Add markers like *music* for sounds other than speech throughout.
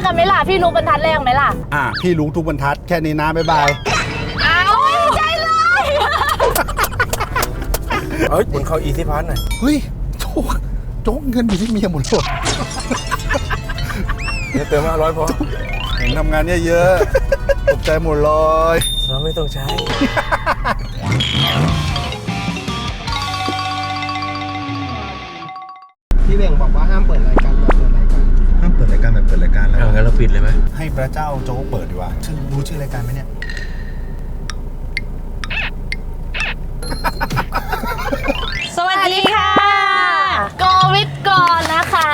กกันไหมล่ะ พี่รู้บรรทัดแรกไหมล่ะ อะพี่รู้ทุกบรรทัดแค่นี้นะบ๊ายบาย เอาใจเลย เอ้ยคุณเข้าอีซี่พาร์ทหน่อย เฮ้ยโจ๊กโจ๊กเงินอยู่ที่เมียหมดเลยเดี๋ยวเติมห้าร้อยพอเห็นทำงานเยอะๆตกใจหมดเลยเราไม่ต้องใช้ พี่เบ่งบอก ปิดเลยไหมให้พระเจ้าโจ๊กเปิดดีกว่าชื่อรู้ชื่อรายการไหมเนี่ย สวัสดีค่ะ โกวิทก่อนนะคะ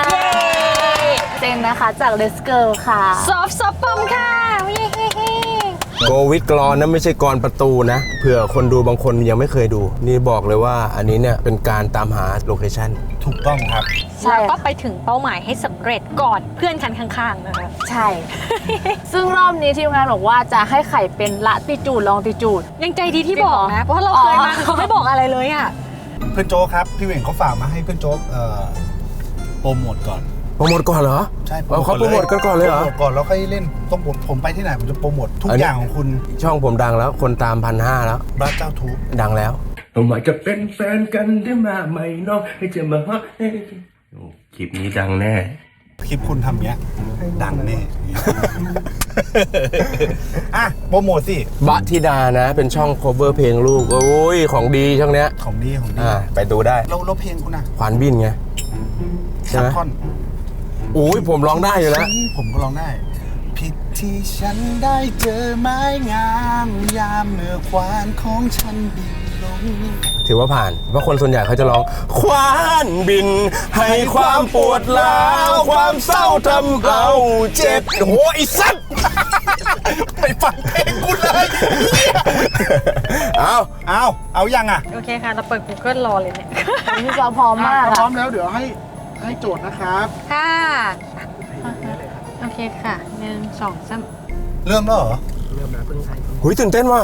เจนนะคะจาก Let's Girl ค่ะ ซอฟซอฟปอมค่ะเย้โกวิดกรอนนั้นไม่ใช่กรอนประตูนะเผื่อคนดูบางคนยังไม่เคยดู นี่บอกเลยว่าอันนี้เนี่ยเป็นการตามหาโลเคชั่นถูกต้องครับ ใช่ แล้วก็ไปถึงเป้าหมายให้สำเร็จก่อนเพื่อนคันข้างๆนะคะ ใช่ ซึ่งรอบนี้ทีมงานบอกว่าจะให้ไข่เป็นละติจูดลองติจูด ยังใจดีที่จริงบเหรออกนะ เพราะเราเคยมาอ๋อ เขาไม่บอกอะไรเลยอะ เพื่อนโจ๊กครับ พี่เหว่งเขาฝากมาให้เพื่อนโจ๊กเอ่อโปรโมทก่อนโปรโมทก่อนเหรอใช่เอาเขาโปรโมทกันก่อนเลยเหรอ โปรโมทก่อนแล้วค่อยเล่นต้องผมผมไปที่ไหนผมจะโปรโมททุกอันนี้ อย่างของคุณช่องผมดังแล้ว คนตามพันห้าแล้วพระเจ้าทูบดังแล้วผมอาจจะเป็นแฟนกันได้มาไหมน้องให้จะมาฮะเอ้ยโอ้ คลิปนี้ดังแน่ คลิปคุณทำเงี้ย ดังแน่ อะโปรโมทสิ บะธิดานะ เป็นช่อง cover เพลงลูก โอ้ย ของดีช่องเนี้ย ของดี ของดีอ่า ไปดูได้แล้วแล้วเพลงคุณอะขวานบินไง ใช่ไหมสักท่อนโอ้ย ผมร้องได้อยู่แล้ว ผมก็ร้องได้ ผิดที่ฉันได้เจอไม้งาม ยามเมื่อควานของฉันบินลง ถือว่าผ่าน เพราะคนส่วนใหญ่เขาจะร้อง ควานบิน ให้ความปวดร้าว ความเศร้าทำเราเจ็บโอ้โหไอ้สัตว์ ไปฟังเพลงคุณเลยเอาเอาเอายังอะ โอเคค่ะ เราเปิด Google รอเลยเนี่ยพี่จอพร้อมมากพร้ออะมแล้วเดี๋ยวให้ให้โจทย์นะครับค่ะโอเคค่ะหนึ่งสองสามเริ่มแล้วเหรอ เริ่มแล้วเพิ่งใช้หุยตื่นเต้นว่ะ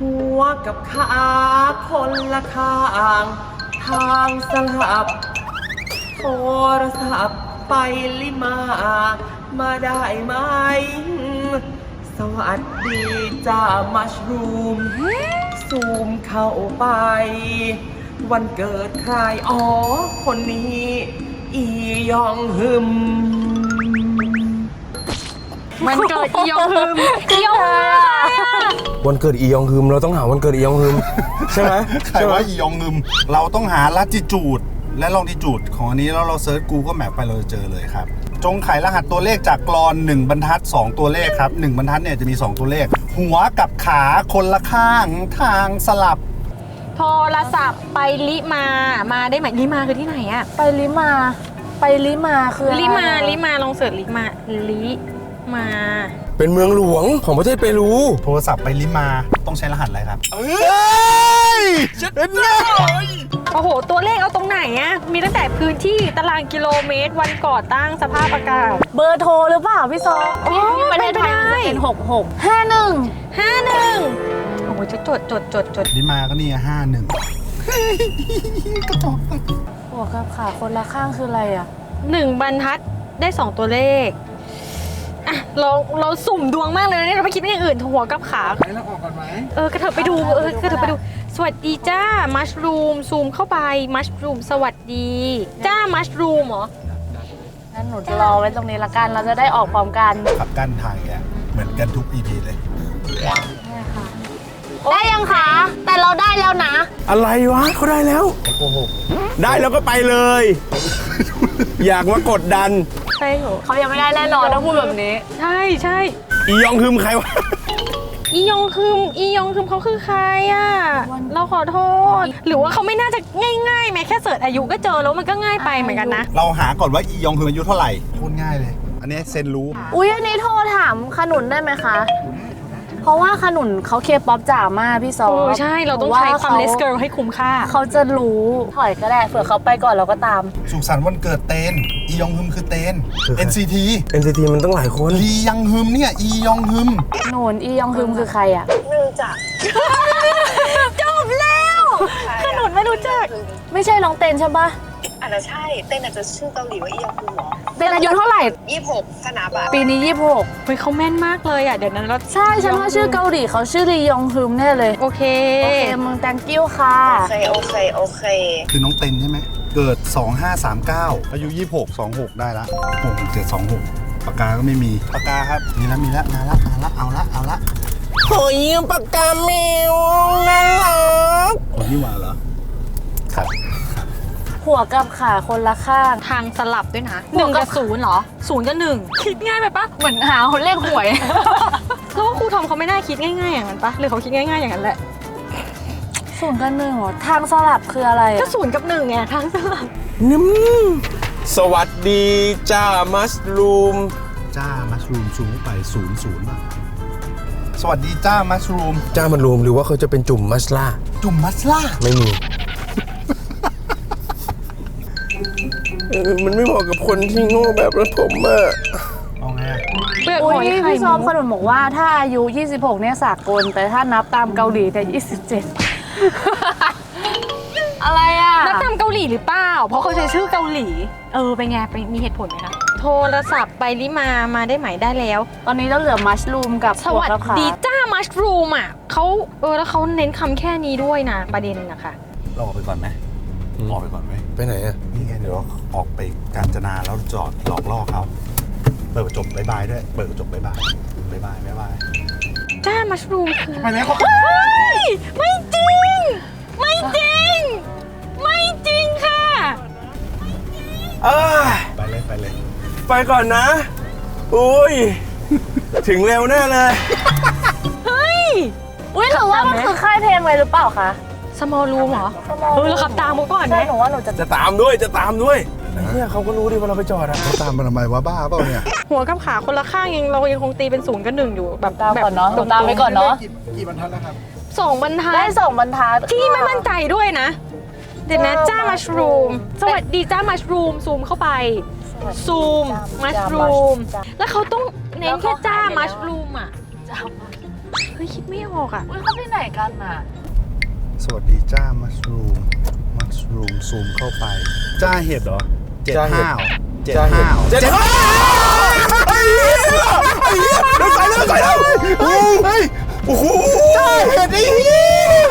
หัวกับขาคนละข้าง ทางสลับ โทรศัพท์ไปลิมา มาได้ไหม สวัสดีจ้ามัชรูม ซูมเข้าไป วันเกิดใครอ๋อ คนนี้ อียองฮึม มันเกิดอียองฮึมอียองฮึมค่ะวันเกิดอียองฮึมเราต้องหาวันเกิดอียองฮึมใช่ไหมใครใช่ไหมว่าอียองงึม เราต้องหาลัติจูด และลองดิจูด ของอันนี้แล้วเราเซิร์ชกูก็แมปไปเราจะเจอเลยครับ จงไขรหัสตัวเลขจากกรอน 1 บรรทัด 2 ตัวเลขครับ 1 บรรทัดเนี่ยจะมี 2 ตัวเลข หัวกับขาคนละข้างทางสลับ โทรศัพท์ไปลิมา มาได้ไหมลิมาคือที่ไหนอะไปลิมา ไปลิมาคืออะไรลิมาลิมาลองเสิร์ชลิมาลิ มา เป็นเมืองหลวงของประเทศเปรูโทรศัพท์ไปลิมาต้องใช้รหัสอะไรครับ เอ้ยเห็นไหมโอ้โห ตัวเลขเอาตรงไหนอะมีตั้งแต่พื้นที่ตารางกิโลเมตร วันก่อตั้งสภาพอากาศ เบอร์โทรหรือเปล่าพี่ซออ๋อที่ประเทศไทยมันจะเป็นไปได้ เป็นหกหกห้าหนึ่งห้าหนึ่งโอ้โหจะจดจดจดจดลิมาก็นี่ห้าหนึ่งหัวกับขาคนละข้างคืออะไรอะหนึ่งบรรทัดได้สองตัวเลข อะเราเราสุ่มดวงมากเลยนะเนี่ยเราไม่คิดว่าอย่างอื่นหัวกับขาให้เราออกก่อนไหมเออกระเถิบไปดูเออกระเถิบไปดู สวัสดีจ้ามัชรูมซูมเข้าไปมัชรูมสวัสดี จ้ามัชรูมเหรอ งั้นหนูจะรอไว้ตรงนี้ละกัน เราจะได้ออกพร้อมกันขับกั้นทางอย่างเงี้ยเหมือนกันทุก EP เลย ได้ยังคะ แต่เราได้แล้วนะ อะไรวะเขาได้แล้วโกหกได้แล้วก็ไปเลย อยากมากดดันใช่เหรอเขายังไม่ได้แน่นอนต้องพูดแบบนี้ ใช่ใช่อียองฮึมใครวะ อียองคืมอียองคืมเขาคือใครอะ เราขอโทษ หรือว่าเขาไม่น่าจะง่ายๆแม้แค่เสิร์ชอายุก็เจอแล้วมันก็ง่ายไปเหมือนกันนะ เราหาก่อนว่าอียองคืออายุเท่าไหร่โคตรง่ายเลย อันนี้เซนรู้ อุ๊ยอันนี้โทรถามขนุนได้ไหมคะ เพราะว่าขนุนเขาเคป๊อปจ๋ามากพี่ซอโอ้ใช่เราต้องใช้ความเลสเกิร์ลให้คุ้มค่า เขาจะรู้ถอยก็ได้เผื่อเขาไปก่อนเราก็ตาม สุขสันต์วันเกิดเตน อียองฮึมคือเตนคือใคร NCT NCT มันต้องหลายคนลียังฮึมเนี่ยอียองฮึมหนูนอียองฮึมคือใครอะจบแล้วขนุนไม่รู้จัก ไม่ใช่น้องเต้นใช่ปะ ออาจจะใช่เต้นอาจจะชื่อเกาหลีว่าอียองคูเหรอเต้นอายุเท่าไหร่ ยี่หกคณะบาปีนี้ 26เฮ้ยเขาแม่นมากเลยอะ เดี๋ยวนั้นเราใช่ฉันว่าชื่อเกาหลีเขาชื่อรียองฮึมแน่เลยโอเค โอเคมึง thank you ค่ะ โอเคโอเคโอเค คือน้องเต็นใช่ไหม เกิด 2539 อายุ 26 26 ได้ละ67 26ปากกาก็ไม่มีปากกาครับ มีแล้วมีแล้วมาละมาละเอาละเอาละขอยืมปากกาแมวน่ารักคนที่มาเหรอครับ หัวกับขาคนละข้าง ทางสลับด้วยนะหนึ่งกับศูนย์เหรอศูนย์กับหนึ่งคิดง่ายไปปะเหมือนหาเลขหวยเพราะว่าครูทอมเขาไม่น่าคิดง่ายๆอย่างนั้นปะหรือเขาคิดง่ายๆอย่างนั้นแหละศูนย์กับหนึ่งเหรอทางสลับคืออะไรก็อะศูนย์กับหนึ่งไงทางสลับนิ่มสวัสดีจ้ามัสลูม จ้ามัชรูมซูมเข้าไปศูนย์ศูนย์มาสวัสดีจ้ามัชรูม จ้ามันรูมหรือว่าเขาจะเป็นจุ่มมัสลาจุ่มมัสล่าไม่มี เออมันไม่เหมาะกับคนที่โง่แบบระผมอะเอาไงอะเปลือกอุ้หอยยไข่พี่ซอมมุขกนมบอกว่าถ้าอายุ 26 เนี่ยสากล แต่ถ้านับตามเกาหลีเนี่ย27 อะไรอะนัดตามเกาหลีหรือเปล่า เพราะเขาใช้ชื่อเกาหลี เออ เป็นไงไปมีเหตุผลไหมคะ โทรศัพท์ไปลิมา มาได้ไหมได้แล้ว ตอนนี้เราเหลือมัชรูมกับสวัสหักับขาดีจ้ามัชรูมอะเขาเออแล้วเขาเน้นคำแค่นี้ด้วยนะประเด็นนะคะเราออกไปก่อนไหมออกไปก่อนไหมไปไหนอะนี่ไง เดี๋ยวออกไปกาญจนาแล้วจอดหลอกล่อเขาเปิดกระจกบายบายด้วยเปิดกระจกบายบายบายบายบายบายจ้ามัชรูมคือไปไหนเขาเฮ้ยไม่จริง ไม่จริง ไม่จริงค่ะเอ้ยไปเลยไปเลย ไปก่อนนะ อุ้ย ถึงเร็วแน่เลย เฮ้ย อุ้ยหรือว่ามันคือค่ายเพลงอะไรหรือเปล่าคะ สมอลรูมเหรอเออเราขับตามมาก่อนไหม ใช่หนูว่าหนูจะจะตามด้วยจะตามด้วยเนี่ยเขาก็รู้ดิว่าเราไปจอดอะเขาตามมาทำไมวะบ้าเปล่าเนี่ยหัวกับขาคนละข้างยังเรายังคงตีเป็นศูนย์กับหนึ่งอยู่แบบตามแบบก่อนเนาะหนูตามไปก่อนเนาะกี่กี่บรรทัดแล้วครับสองบรรทัดได้ส่งบรรทัด ที่ไม่มั่นใจด้วยนะ เดี๋ยวนะจ้ามัชรูม สวัสดีจ้ามัชรูมซูมเข้าไปซูมมัชรูมแล้วเขาต้องเน้นแค่จ้ามัชรูมอะเฮ้ยคิดไม่ออกอะ อุ้ยเขาไปไหนกันอะ สวัสดีจ้ามัชรูมมัชรูมซูมเข้าไป จ้าเห็ดเหรอเจ็ดจ้าเห็ด ห้าวเจ็ดจ้าเห็ดห้าวเจ็ดห้าวไอ้เหี้ยไอ้เหี้ยเดินไปแล้วไปแล้วเฮ้ยเฮ้ยโอ้โหจ้าเห็ดไอ้เหี้ย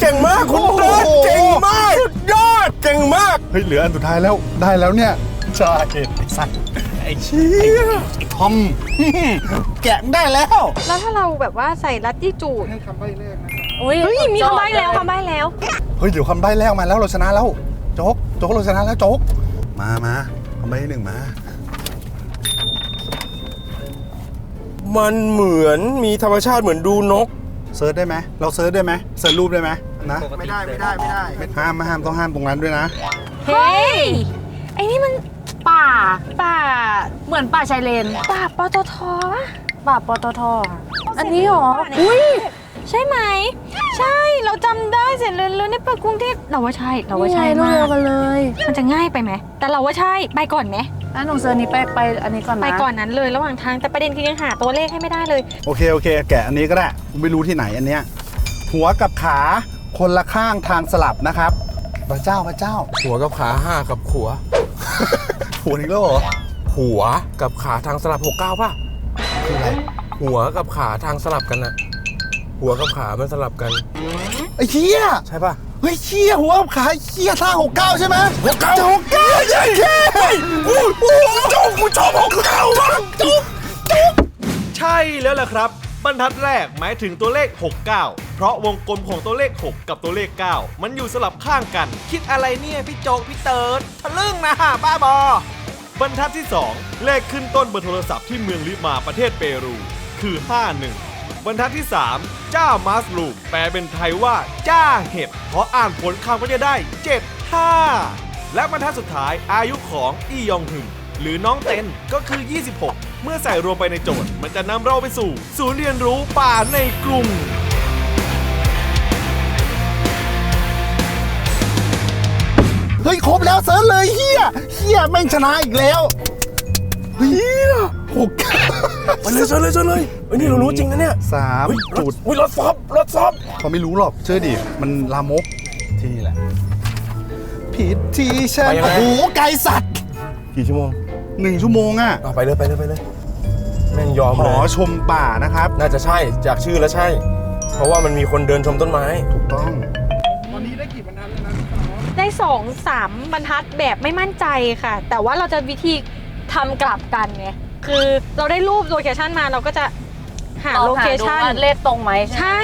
เก่งมากคุณเบิร์ดเก่งมากสุดยอดเก่งมากเฮ้ยเหลืออันสุดท้ายแล้วได้แล้วเนี่ยจ้าเห็ดไอ้สัตว์ไอ้เชี่ยไอ้ทอมแกะได้แล้ว แล้วถ้าเราแบบว่าใส่ลัตตี้จูดให้คำใบ้แรกนะครับ อุ้ยเฮ้ยมีคำใบ้แล้วคำใบ้แล้ว เฮ้ยเดี๋ยวคำใบ้แรกมาแล้วเราชนะแล้วโจ๊กโจ๊กเราชนะแล้วโจ๊กมามาคำใบ้ที่หนึ่งมา มันเหมือนมีธรรมชาติเหมือนดูนก เซิร์ชได้ไหมเราเซิร์ชได้ไหมเซิร์ชรูปได้ไหมนะไม่ได้ไม่ได้ไม่ได้ห้ามห้ามต้องห้ามตรงนั้นด้วยนะ เฮ้ย ไอ้นี่มันป่า ป่า เหมือนป่าชายเลน ป่าปตทปะป่าปตทอะอันนี้เหรอ อุ้ย ใช่ไหม ใช่เราจำได้เสร็จเลยแล้วในปากกรุงเทพเราว่าใช่เราว่าใช่นี่ไงมาเดียวกกันเลยมันจะง่ายไปไหม แต่เราว่าใช่ไปก่อนไหมอะหนูเซิร์ชนี้ไปไปอันนี้ก่อนนะไปก่อนนั้นเลยระหว่างทางแต่ประเด็นคือยังหาตัวเลขให้ไม่ได้เลย โอเคโอเค แกะอันนี้ก็ได้กูไม่รู้ที่ไหนอันเนี้ยหัวกับขาคนละข้างทางสลับนะครับพระเจ้าพระเจ้า หัวกับขาห้ากับขัว หัวนี้แล้วเหรอหัวกับขาทางสลับหกเก้าป่ะ คืออะไรหัวกับขาทางสลับกันนะ หัวกับขามันสลับกัน ไอ้เชี่ยใช่ป่ะ เฮ้ยเชี่ยหัวกับขาเชี่ยท่าหกเก้าใช่ไหมหกเก้าหกเก้าใช่แค่กูกูชอบกูชอบหกเก้ามากจุ๊บใช่แล้วล่ะครับ บรรทัดแรกหมายถึงตัวเลข 69 เพราะวงกลมของตัวเลข 6 กับตัวเลข 9 มันอยู่สลับข้างกัน คิดอะไรเนี่ยพี่โจกพี่เติร์ดทะลึ่งนะบ้าบอ บรรทัดที่ 2 เลขขึ้นต้นเบอร์โทรศัพท์ที่เมืองลิมาประเทศเปรู คือ 51 บรรทัดที่ 3 เจ้ามาสลูมแปลเป็นไทยว่าจ้าเห็ดเพราะอ่านผลคำก็จะได้ 75 และบรรทัดสุดท้ายอายุของอียองหึงหรือน้องเต็นก็คือ 26 เมื่อใส่รวมไปในโจทย์ มันจะนำเราไปสู่ ศูนย์เรียนรู้ป่าในกรุงเฮ้ยครบแล้วเซิร์ชเลยเฮียเฮียแม่งชนะอีกแล้วเฮียหก ไปเลยชนเลยชนเลยเฮ้ยนี่เรารู้จริงนะเนี่ยสามเฮ้ยรจุถดอุ้ยรถซอฟรถซอฟเขาไม่รู้หรอกเชื่อดิมันลามกที่นี่แหละผิดที่ฉันไปยังไงโอ้โหไกลสัตว์กี่ชั่วโมงหนึ่งชั่วโมงอะเอาไปเลยไปเลยไปเลยแม่งยอมหเลอยชมป่านะครับ น่าจะใช่จากชื่อแล้วใช่ เพราะว่ามันมีคนเดินชมต้นไม้ ถูกต้องวันนี้ได้กี่บรรทัดแล้วนะพี่สาวได้สองสามบรรทัดแบบไม่มั่นใจค่ะ แต่ว่าเราจะวิธีทำกลับกันไง คือเราได้รูปโลเคชันมาเราก็จะหาลองโลหาเคดูชันว่าเลขตรงไหมใช่ไหมใช่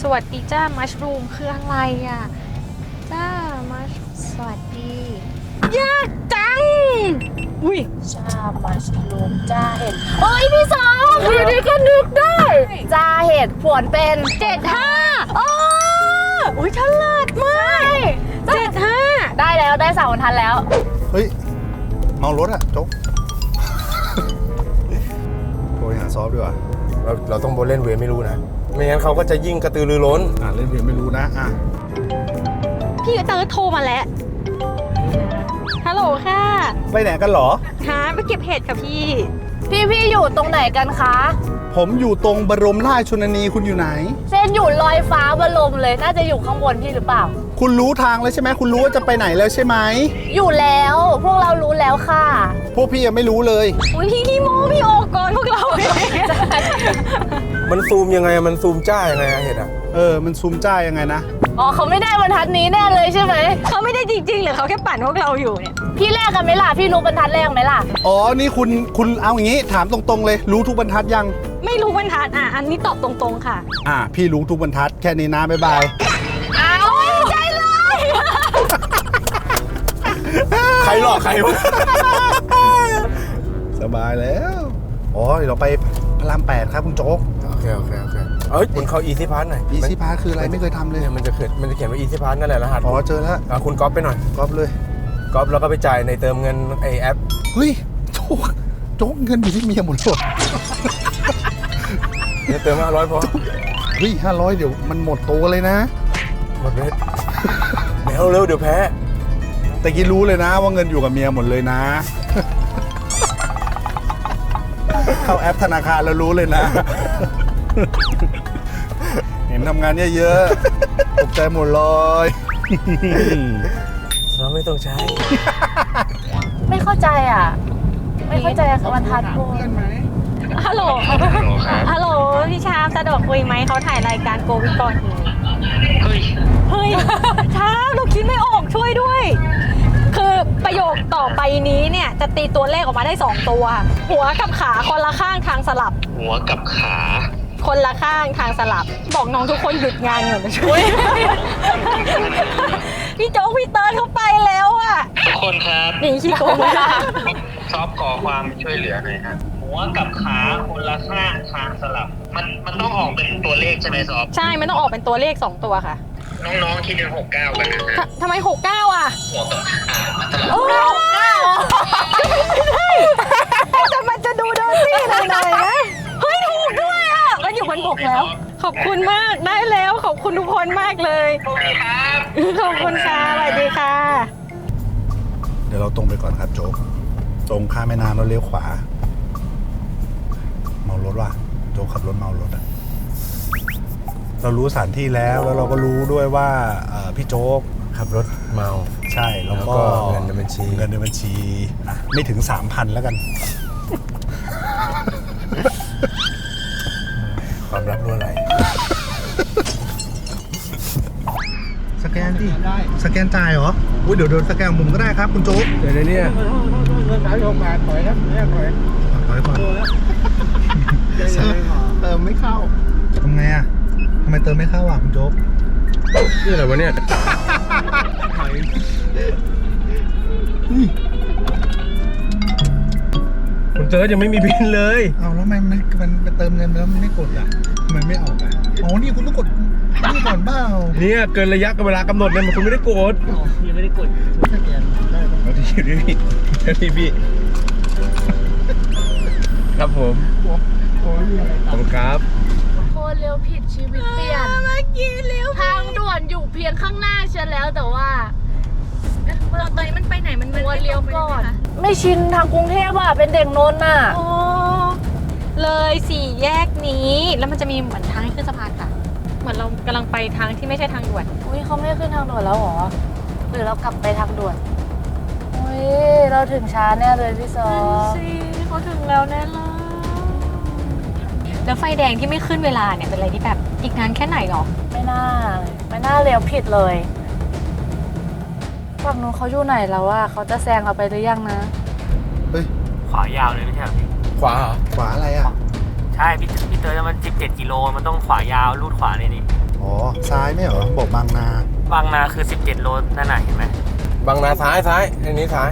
สวัสดีจ้ามัชรูมคืออะไรอะ จ้ามัชสวัสดียากจัง อุ้ยจ้ามัชรูมจ้าเห็ดเอ้ยพี่สองอยู่ดีก็นึกได้ จ้าเห็ดผวนเป็นเจ็ดห้าโอ้อุ้ยฉลาดมากเจ็ดห้าได้แล้วได้สามบรรทัดแล้ว เฮ้ย เมารถอะโจ๊ก ซอฟดีกว่าเราเราต้องโบเล่นเวรไม่รู้นะ ไม่งั้นเขาก็จะยิ่งกระตือรือร้น อ่าเล่นเวียนไม่รู้นะอะพี่เติร์ดโทรมาแล้ว ฮัลโหลค่ะ ไปไหนกันเหรอ หาไปเก็บเห็ดค่ะพี่ พี่พี่อยู่ตรงไหนกันคะ ผมอยู่ตรงบรมราชชนนีคุณอยู่ไหน เส้นอยู่ลอยฟ้าบรมเลย น่าจะอยู่ข้างบนพี่หรือเปล่า คุณรู้ทางแล้วใช่ไหมคุณรู้ว่าจะไปไหนแล้วใช่ไหมอยู่แล้ว พวกเรารู้แล้วค่ะพวกพี่ยังไม่รู้เลย อุ้ยพี่นี่โมพี่โออกก่อนพวกเราเองมันซูมยังไงอะมันซูมจ้ายังไงอะเห็ดอะเออ มันซูมจ้ายังไงนะอ๋อเขาไม่ได้บรรทัดนี้แน่เลยใช่ไหมเขาไม่ได้จริงๆหรือเขาแค่ปั่นพวกเราอยู่เนี่ยพี่แรกกันไหมล่ะพี่รู้บรรทัดแรกไหมล่ะอ๋อนี่คุณคุณเอาอย่างนี้ถามตรงๆเลย รู้ทุกบรรทัดยัง ไม่รู้บรรทัดอะอันนี้ตอบตรงๆค่ะ อะพี่รู้ทุกบรรทัดแค่นี้นะบ๊ายบาย ใครหลอกใครวะสบายแล้ว อ๋อเดี๋ยวเราไปพระรามแปดครับคุณโจ๊ก โอเคโอเคโอเคเอ้ยคุณเข้า Easy Pass หน่อยอีซี่พาคืออะไรไม่เคยทำเลย เนี่ยมันจะเขียนมันจะเขียนว่า Easy Pass นั่นแหละรหัสอ๋อเจอแล้วอะคุณก๊อปไปหน่อยก๊อปเลย ก๊อปแล้วก็ไปจ่ายในเติมเงินไอแอปเฮ้ย โจ๊ก โจ๊กเงินอยู่ที่เมียหมดเลยเดี๋ยวเติมห้าร้อยพอเฮ้ยห้าร้อยเดี๋ยวมันหมดตัวเลยนะหมดเลยเร็วเร็วเดี๋ยวแพ้ แต่กี้รู้เลยนะว่าเงินอยู่กับเมียหมดเลยนะ เข้าแอปธนาคารแล้วรู้เลยนะ เห็นทำงานเยอะๆตกใจหมดเลยเราไม่ต้องใช้ ไม่เข้าใจอะ ไม่เข้าใจบรรทัดกูฮัลโหล ฮัลโหล พี่ชามสะดวกคุยไหมเขาถ่ายรายการโกวิกอนอยู่เฮ้ย เฮ้ย ชามเราคิดไม่ออกช่วยด้วยคือ ประโยคต่อไปนี้เนี่ยจะตีตัวเลขออกมาได้2ตัว หัวกับขาคนละข้างทางสลับ หัวกับขา คนละข้างทางสลับ บอกน้องทุกคนหยุดงานก่อนมาช่วย พี่โจ๊กพี่เติร์ดเขาไปแล้วอะทุกคนครับ หนีขี้โกงเลยซอฟขอความช่วยเหลือหน่อยครับหัวกับขาคนละข้างทางสลับ มันมันต้องออกเป็นตัวเลขใช่ไหมซอฟใช่มันต้องออกเป็นตัวเลข2ตัวค่ะ น้องๆคิดเป็นหกเก้ากันนะฮะททำไม69อะหัวกับขามันสลับโอ้เก้าแต่มันจะดูโดนซี่หน่อยๆนะเฮ้ยถูกด้วยอะมันอยู่บนบกแล้ว ขอบคุณมากได้แล้วขอบคุณทุกคนมากเลย โอเคครับ ขอบคุณค่ะสวัสดีค่ะ เดี๋ยวเราตรงไปก่อนครับโจ๊กตรงข้ามแม่น้ำแล้วเลี้ยวขวา เมารถว่ะโจ๊กขับรถเมารถอะ เรารู้สถานที่แล้วแล้วเราก็รู้ด้วยว่าเอ่อพี่โจ๊กขับรถเมา ใช่แล้วก็แล้วก็เงินในบัญชี เงินในบัญชีอะไม่ถึงสามพันแล้วกัน ความลับรั่วไหลสแกนดิสแกนจ่ายเหรออุ้ยเดี๋ยวเดินสแกนมุมก็ได้ครับคุณโจ๊กเดี๋ยวนี้เนี่ยเงินสามสิบหกบาทถอยครับเนี่ยถอยถอยก่อนเติมไม่เข้าทำไงอะทำ ไมเติมไม่เข้าอะคุณโจ๊กนี่อะไรวะเนี่ยคุณเติร์ดยังไม่มีบินเลย เอาแล้วทำไมมันมันมันเติมเงินแล้วมันไม่กดอะทำไมไม่ออกอะอ๋อนี่คุณต้องกดนี่ก่อนเปล่าเนี่ยเกินระยะกับเวลากำหนดเนี่ยมันคุณไม่ได้กดยังไม่ได้กดสแกนได้ปะเอาที่อยู่นี่พี่พี่พี่ครับผมโอ้ยมีอะไรขอบคุณครับ โคตรเร็วผิดชีวิตเปลี่ยน เมื่อกี้เลี้ยวทางด่วนอยู่เพียงข้างหน้าฉันแล้วแต่ว่าตอนนี้มันไปไหนมันควรเลี้ยวก่อน ไม่ชินทางกรุงเทพอะเป็นเด็กนนท์น่ะ โอ้เลยสี่แยกนี้แล้วมันจะมีเหมือนทางให้ขึ้นสะพานค่ะ เหมือนเรากำลังไปทางที่ไม่ใช่ทางด่วนอุ้ยเขาไม่ขึ้นทางด่วนแล้วเหรอ หรือเรากลับไปทางด่วนโอ้ยเราถึงช้าแน่เลยพี่ซอ สิเขาถึงแล้วแน่เลย แล้วไฟแดงที่ไม่ขึ้นเวลาเนี่ยเป็นอะไรที่แบบอีกนานแค่ไหนหรอ ไม่น่าเลยไม่น่าเลี้ยวผิดเลยฝั่งนู้นเขาอยู่ไหนแล้วอะเขาจะแซงเราไปหรือยังนะ เฮ้ย ขวายาวเลยไม่ใช่เหรอพี่ขวาเหรอขวาอะไรอะ ใช่พี่พี่เตอร์มัน 17 กิโลมันต้องขวายาวลูดขวาเลยนี่อ๋อ ซ้ายไม่เหรอ บอกบางนา บางนาคือ 17 โลนั่นน่ะเห็นไหมบางนาซ้ายซ้ายอันนี้ซ้าย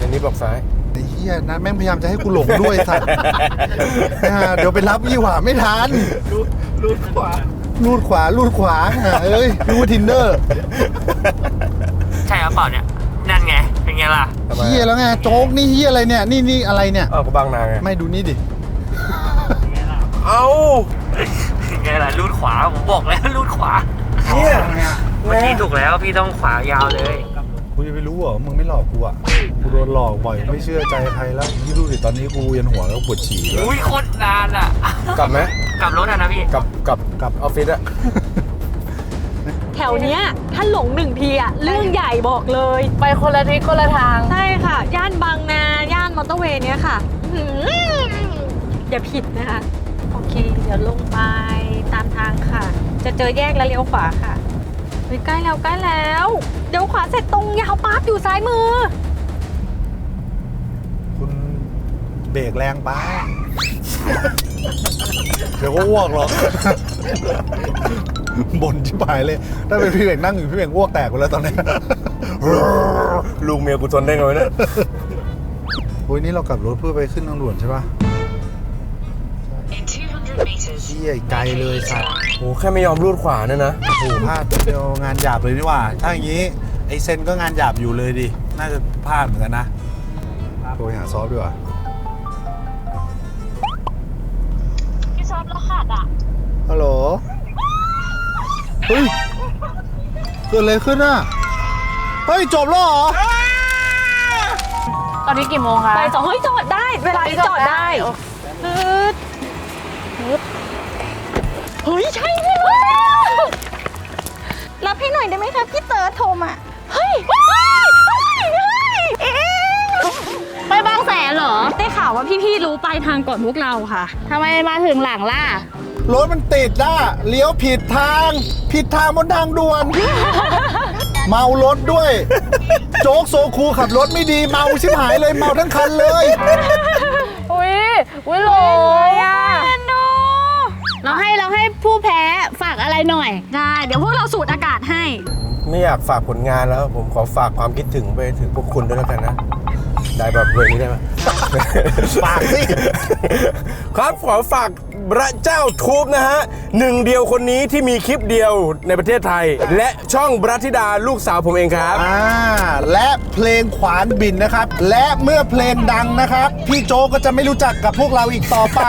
อันนี้บอกซ้าย ไอ้เหี้ยนะแม่งพยายามจะให้กูหลงด้วยสัตว์อ่าเดี๋ยวไปรับยี่หว่าไม่ทัน รูดขวาลูดขวาลูดขวาอะเอ้ยดูทินเดอร์ใช่หรือเปล่าเนี่ย นั่นไง เป็นไงล่ะ ทำไมเฮียแล้วไงโจ๊กนี่เฮียอะไรเนี่ย นี่นี่อะไรเนี่ย เออก็บางนาไง ไม่ดูนี่ดิเอ้าเป็นไงล่ะลูดขวา ผมบอกแล้วลูดขวาเนี่ย เมื่อกี้ถูกแล้วพี่ต้องขวายาวเลย กูจะไปรู้เหรอมึงไม่หลอกกูอะกูโดนหลอกบ่อยไม่เชื่อใจใครแล้วนี่ดูดิตอนนี้กูเวียนหัวแล้วปวดฉี่ด้วยอุ้ยโคตรนานอะ กลับไหมกลับรถอะนะพี่ กลับกลับกลับออฟฟิศอะแถวเนี้ยถ้าหลงหนึ่งทีอะเรื่องใหญ่บอกเลย ไปคนละทิศคนละทาง ใช่ค่ะ ย่านบางนา ย่านมอเตอร์เวย์เนี้ยค่ะอื้อหืออย่าผิดนะคะ โอเค เดี๋ยวลงไปตามทางค่ะ จะเจอแยกแล้วเลี้ยวขวาค่ะ เฮ้ยใกล้แล้วใกล้แล้ว เดี๋ยวขวาเสร็จตรงยาวปั๊บอยู่ซ้ายมือ คุณเบรกแรงไป เดี๋ยวก็อ้วกหรอกบ่นชิบหายเลย ถ้าเป็นพี่เบงนั่งอยู่พี่เบงอ้วกแตกไปแล้วตอนนี้ ลูกเมียกูทนได้ไงวะเนี่ยโอ้ยนี่เรากลับรถเพื่อไปขึ้นทางด่วนใช่ปะ เชี่ยไกลเลยสัตว์โอ้แค่ไม่ยอมรูดขวาเนี่ยนะ โอ้โหพลาดเดียวงานหยาบเลยนี่หว่า ถ้าอย่างนี้ไอเซนก็งานหยาบอยู่เลยดิ น่าจะพลาดเหมือนกันนะโทรไปหาซอฟดีกว่าพี่ซอฟแล้วขาดอะฮัลโหล เฮ้ย เกิดอะไรขึ้นอะ เฮ้ย จบแล้วเหรอ ตอนนี้กี่โมงคะ ไปจอดเฮ้ยจอดได้ เวลาที่จอดได้ฮึด เฮ้ยใช่พี่รู้แล้วรับให้หน่อยได้ไหมคะพี่เติร์ดโทรมาเฮ้ยเฮ้ยเฮ้ยเฮ้ยเอ๊ะไปบางแสนเหรอ ได้ข่าวว่าพี่ๆรู้ปลายทางก่อนพวกเราค่ะทำไมมาถึงหลังล่ะ รถมันติดอะเลี้ยวผิดทาง ผิดทางบนทางด่วน เมารถด้วย โจ๊กโซคูขับรถไม่ดีเมาชิบหายเลยเมาทั้งคันเลยอุ้ยอุ้ยโหลอะ ผู้แพ้ฝากอะไรหน่อย ได้ เดี๋ยวพวกเราสูดอากาศให้ ไม่อยากฝากผลงานแล้ว ผมขอฝากความคิดถึงไปถึงพวกคุณด้วยแล้วกันนะ ได้แบบเวรนี้ได้ไหมฝากสิครับขอฝากพระเจ้าทูบนะฮะหนึ่งเดียวคนนี้ที่มีคลิปเดียวในประเทศไทย และช่องบรัธิดาลูกสาวผมเองครับ อ่าและเพลงขวานบินนะครับ และเมื่อเพลงดังนะครับ พี่โจ๊กก็จะไม่รู้จักกับพวกเราอีกต่อไป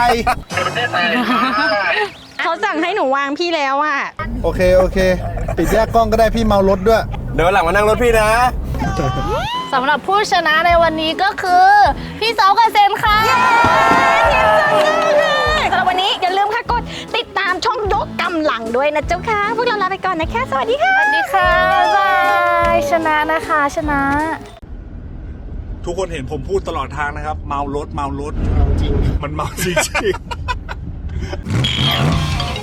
เขาสั่งให้หนูวางพี่แล้วอะ โอเค โอเค ปิดแยกกล้องก็ได้พี่เมารถด้วย เดี๋ยววันหลังมานั่งรถพี่นะ สำหรับผู้ชนะในวันนี้ก็คือ พี่ซอฟกับเซนค่ะ สำหรับวันนี้อย่าลืมค่ะกดติดตามช่องยกกำลังด้วยนะเจ้าค่ะ พวกเราลาไปก่อนนะคะ สวัสดีค่ะ สวัสดีค่ะบายชนะนะคะชนะ ทุกคนเห็นผมพูดตลอดทางนะครับ เมารถเมารถจริงมันเมาจริงๆ Thank *laughs* you.